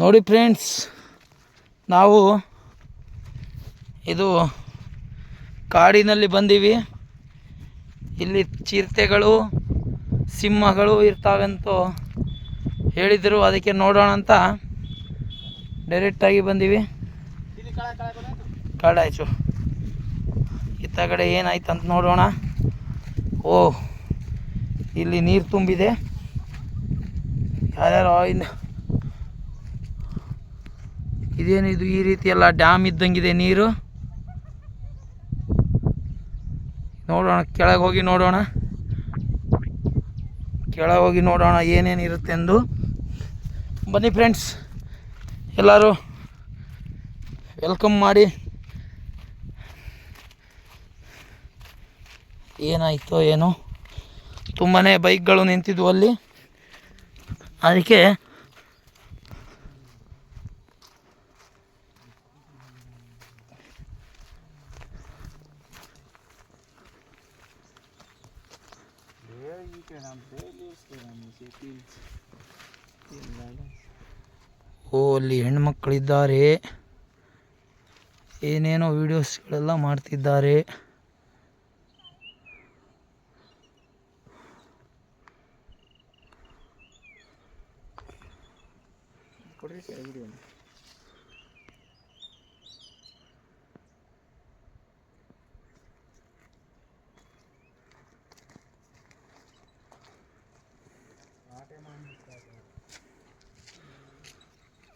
ನೋಡಿ ಫ್ರೆಂಡ್ಸ್, ನಾವು ಇದು ಕಾಡಿನಲ್ಲಿ ಬಂದೀವಿ. ಇಲ್ಲಿ ಚಿರತೆಗಳು, ಸಿಂಹಗಳು ಇರ್ತಾವಂತೂ ಹೇಳಿದರು. ಅದಕ್ಕೆ ನೋಡೋಣ ಅಂತ ಡೈರೆಕ್ಟಾಗಿ ಬಂದೀವಿ. ಕಾಡಾಯಿತು ಇತ್ತ ಕಡೆ ಏನಾಯ್ತು ಅಂತ ನೋಡೋಣ. ಓ, ಇಲ್ಲಿ ನೀರು ತುಂಬಿದೆ. ಯಾರ್ಯಾರು ಇನ್ನು ಇದೇನು ಇದು ಈ ರೀತಿ ಎಲ್ಲ ಡ್ಯಾಮ್ ಇದ್ದಂಗಿದೆ ನೀರು? ನೋಡೋಣ, ಕೆಳಗೆ ಹೋಗಿ ನೋಡೋಣ. ಕೆಳಗೆ ಹೋಗಿ ನೋಡೋಣ ಏನೇನು ಇರುತ್ತೆ ಎಂದು ಬನ್ನಿ ಫ್ರೆಂಡ್ಸ್ ಎಲ್ಲರೂ ವೆಲ್ಕಮ್ ಮಾಡಿ. ಏನಾಯಿತೋ ಏನೋ. ತುಂಬಾ ಬೈಕ್ಗಳು ನಿಂತಿದ್ವು ಅಲ್ಲಿ. ಅದಕ್ಕೆ ಓ ಅಲ್ಲಿ ಹೆಣ್ಮಕ್ಳಿದ್ದಾರೆ. ಏನೇನೋ ವೀಡಿಯೋಸ್ಗಳೆಲ್ಲ ಮಾಡ್ತಿದ್ದಾರೆ.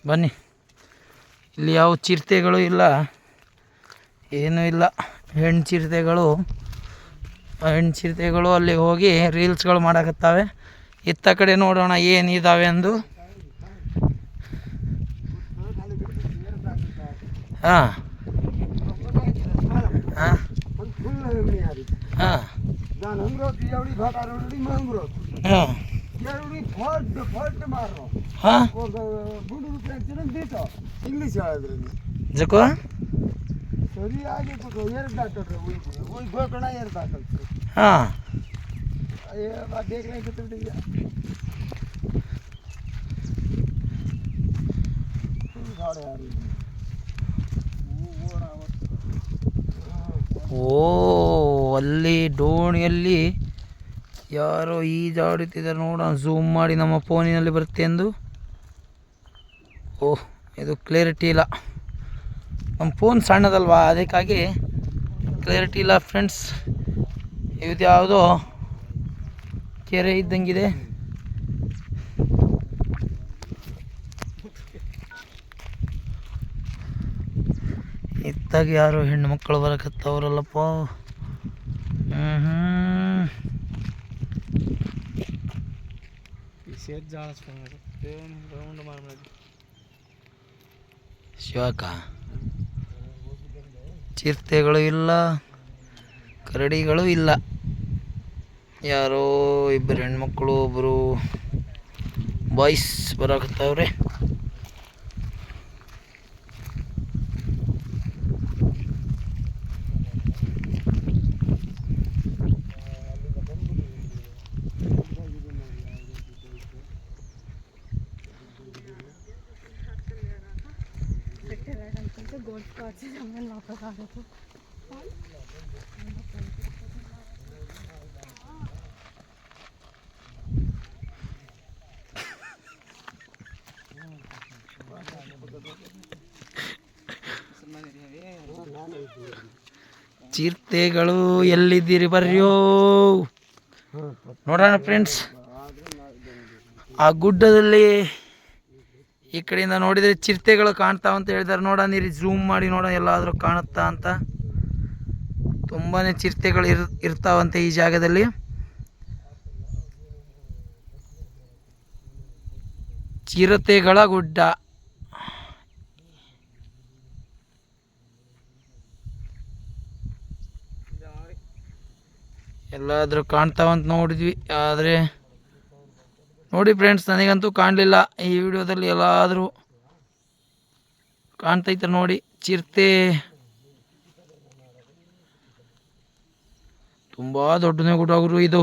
ಬನ್ನಿ. ಇಲ್ಲಿ ಯಾವ ಚಿರತೆಗಳು ಇಲ್ಲ. ಏನೂ ಇಲ್ಲ. ಹೆಣ್ಣು ಚಿರತೆಗಳು. ಹೆಣ್ಣು ಚಿರತೆಗಳು ಅಲ್ಲಿ ಹೋಗಿ ರೀಲ್ಸ್ಗಳು ಮಾಡಕತ್ತಾವೆ. ಇತ್ತ ಕಡೆ ನೋಡೋಣ ಏನಿದ್ದಾವೆ ಎಂದು ಹಾಂ. ಹಾಂ. ಹಾಂ. ಹಾಂ. ಹಾಂ ಇಂಗ್ಲಿಷ್ ಹೇಳಿದ್ರಲ್ಲಿ ಜಕೋ ಸರಿಯಾಗಿ ಎರಡು ದಾಟಲ್ರಿ ಹೋಗಿ ಗೋಕರ್ಣ ಎರಡು ದಾಟಲ್ರಿ ಹಾಂ ಬೇಗನೆ ಗೊತ್ತಿಬಿಟ್ಟಿದ್ಯ ಗಾಡಿ ಯಾರು ಓ ಅಲ್ಲಿ ಡೋಣಿಯಲ್ಲಿ ಯಾರೋ ಈಜಾಡುತ್ತಿದ್ದಾರೆ ನೋಡೋಣ ಝೂಮ್ ಮಾಡಿ ನಮ್ಮ ಫೋನಿನಲ್ಲಿ ಬರುತ್ತೆ ಎಂದು. ಓಹ್, ಇದು ಕ್ಲಿಯರಿಟಿ ಇಲ್ಲ. ನಮ್ಮ ಫೋನ್ ಸಣ್ಣದಲ್ವಾ, ಅದಕ್ಕಾಗಿ ಕ್ಲಿಯರಿಟಿ ಇಲ್ಲ ಫ್ರೆಂಡ್ಸ್ ಇದು ಯಾವುದೋ ಕೆರೆ ಇದ್ದಂಗಿದೆ. ಇತ್ತಾಗ ಯಾರು ಹೆಣ್ಣು ಮಕ್ಕಳು ಬರಕತ್ತವ್ರಲ್ಲಪ್ಪ. ಹ್ಞೂ ಹ್ಞೂ ಜಾಳಿಸ್ಕೊಂಡು ರೌಂಡ್ ಮಾಡಿ ಶಿವಕ. ಚಿರತೆಗಳು ಇಲ್ಲ ಕರಡಿಗಳು ಇಲ್ಲ. ಯಾರೋ ಇಬ್ಬರು ಹೆಣ್ಮಕ್ಳು ಒಬ್ಬರು ಬಾಯ್ಸ್ ಬರಾಕತ್ತವ್ರೆ ಚಿರತೆಗಳು ಎಲ್ಲಿದ್ದೀರಿ ಬರ್ರಿಯೋ ನೋಡೋಣ ಫ್ರೆಂಡ್ಸ್ ಆ ಗುಡ್ಡದಲ್ಲಿ ಈ ಕಡೆಯಿಂದ ನೋಡಿದರೆ ಚಿರತೆಗಳು ಕಾಣ್ತಾವ ಅಂತ ಹೇಳಿದಾರೆ ನೋಡೋಣ, ನೀರು ಝೂಮ್ ಮಾಡಿ ನೋಡೋಣ, ಎಲ್ಲಾದರೂ ಕಾಣುತ್ತಾ ಅಂತ. ತುಂಬಾ ಚಿರತೆಗಳು ಇರ್, ಇರ್ತಾವಂತೆ ಈ ಜಾಗದಲ್ಲಿ. ಚಿರತೆಗಳ ಗುಡ್ಡ. ಎಲ್ಲಾದರೂ ಕಾಣ್ತಾವಂತ ನೋಡಿದ್ವಿ. ಆದರೆ ನೋಡಿ ಫ್ರೆಂಡ್ಸ್ ನನಗಂತೂ ಕಾಣಲಿಲ್ಲ ಈ ವಿಡಿಯೋದಲ್ಲಿ ಎಲ್ಲಾದರೂ ಕಾಣ್ತೈತೆ ನೋಡಿ ಚಿರತೆ. ತುಂಬ ದೊಡ್ಡನೇ ಗುಡಾಗರು ಇದು.